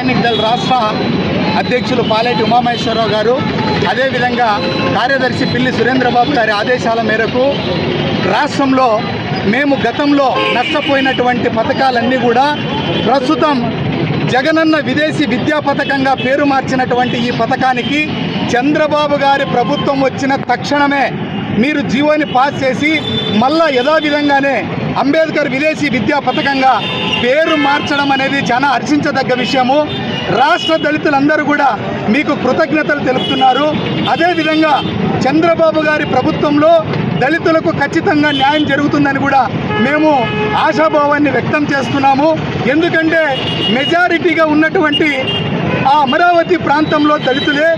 ఎన్నికల రాష్ట్ర అధ్యక్షులు పాలేటి ఉమామహేశ్వరరావు గారు అదేవిధంగా కార్యదర్శి పిల్లి సురేంద్రబాబు గారి ఆదేశాల మేరకు రాష్ట్రంలో మేము గతంలో నష్టపోయినటువంటి పథకాలన్నీ కూడా ప్రస్తుతం జగనన్న విదేశీ విద్యా పథకంగా పేరు మార్చినటువంటి ఈ పథకానికి చంద్రబాబు గారి ప్రభుత్వం వచ్చిన తక్షణమే మీరు జీవోని పాస్ చేసి మళ్ళా యథావిధంగానే అంబేద్కర్ విదేశీ విద్యా పథకంగా పేరు మార్చడం అనేది చాలా హర్షించదగ్గ విషయము. రాష్ట్ర దళితులందరూ కూడా మీకు కృతజ్ఞతలు తెలుపుతున్నారు. అదేవిధంగా చంద్రబాబు గారి ప్రభుత్వంలో దళితులకు ఖచ్చితంగా న్యాయం జరుగుతుందని కూడా మేము ఆశాభావాన్ని వ్యక్తం చేస్తున్నాము. ఎందుకంటే మెజారిటీగా ఉన్నటువంటి ఆ అమరావతి ప్రాంతంలో దళితులే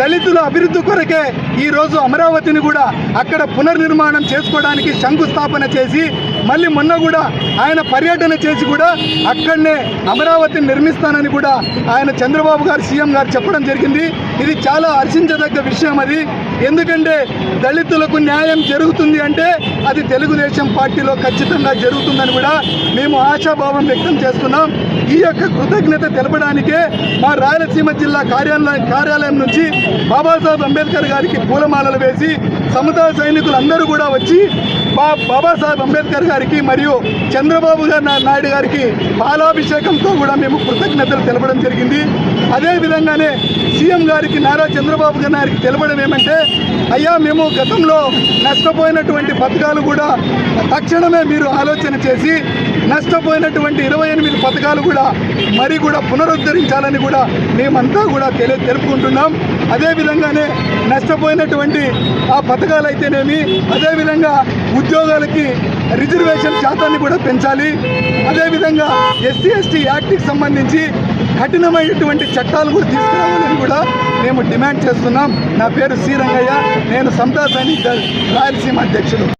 దళితుల అభివృద్ధి కొరకే ఈరోజు అమరావతిని కూడా అక్కడ పునర్నిర్మాణం చేసుకోవడానికి శంకుస్థాపన చేసి మళ్ళీ మొన్న కూడా ఆయన పర్యటన చేసి కూడా అక్కడనే అమరావతిని నిర్మిస్తానని కూడా ఆయన చంద్రబాబు గారు సీఎం గారు చెప్పడం జరిగింది. ఇది చాలా హర్షించదగ్గ విషయం అది. ఎందుకంటే దళితులకు న్యాయం జరుగుతుంది అంటే అది తెలుగుదేశం పార్టీలో ఖచ్చితంగా జరుగుతుందని కూడా మేము ఆశాభావం వ్యక్తం చేస్తున్నాం. ఈ యొక్క కృతజ్ఞత తెలపడానికే మా రాయలసీమ జిల్లా కార్యాలయం కార్యాలయం నుంచి బాబాసాహెబ్ అంబేద్కర్ గారికి పూలమాలలు వేసి సమతా సైనికులందరూ కూడా వచ్చి బా బాబాసాహెబ్ అంబేద్కర్ గారికి మరియు చంద్రబాబు గారి నాయుడు గారికి పాలాభిషేకంతో కూడా మేము కృతజ్ఞతలు తెలపడం జరిగింది. అదేవిధంగానే సీఎం గారికి నారా చంద్రబాబు గారి గారికి తెలపడం ఏమంటే అయ్యా మేము గతంలో నష్టపోయినటువంటి పథకాలు కూడా తక్షణమే మీరు ఆలోచన చేసి నష్టపోయినటువంటి ఇరవై ఎనిమిది పథకాలు కూడా మరి కూడా పునరుద్ధరించాలని కూడా మేమంతా కూడా తెలియ తెలుపుకుంటున్నాం. అదేవిధంగానే నష్టపోయినటువంటి ఆ పథకాలు అయితేనేమి అదేవిధంగా ఉద్యోగాలకి రిజర్వేషన్ శాతాన్ని కూడా పెంచాలి. అదేవిధంగా ఎస్సీ ఎస్టీ యాక్ట్కి సంబంధించి కఠినమైనటువంటి చట్టాలు కూడా తీసుకురావాలని కూడా మేము డిమాండ్ చేస్తున్నాం. నా పేరు శ్రీరంగయ్య నేను సమతా సైనిక్ దళ్ రాయలసీమ అధ్యక్షుడు.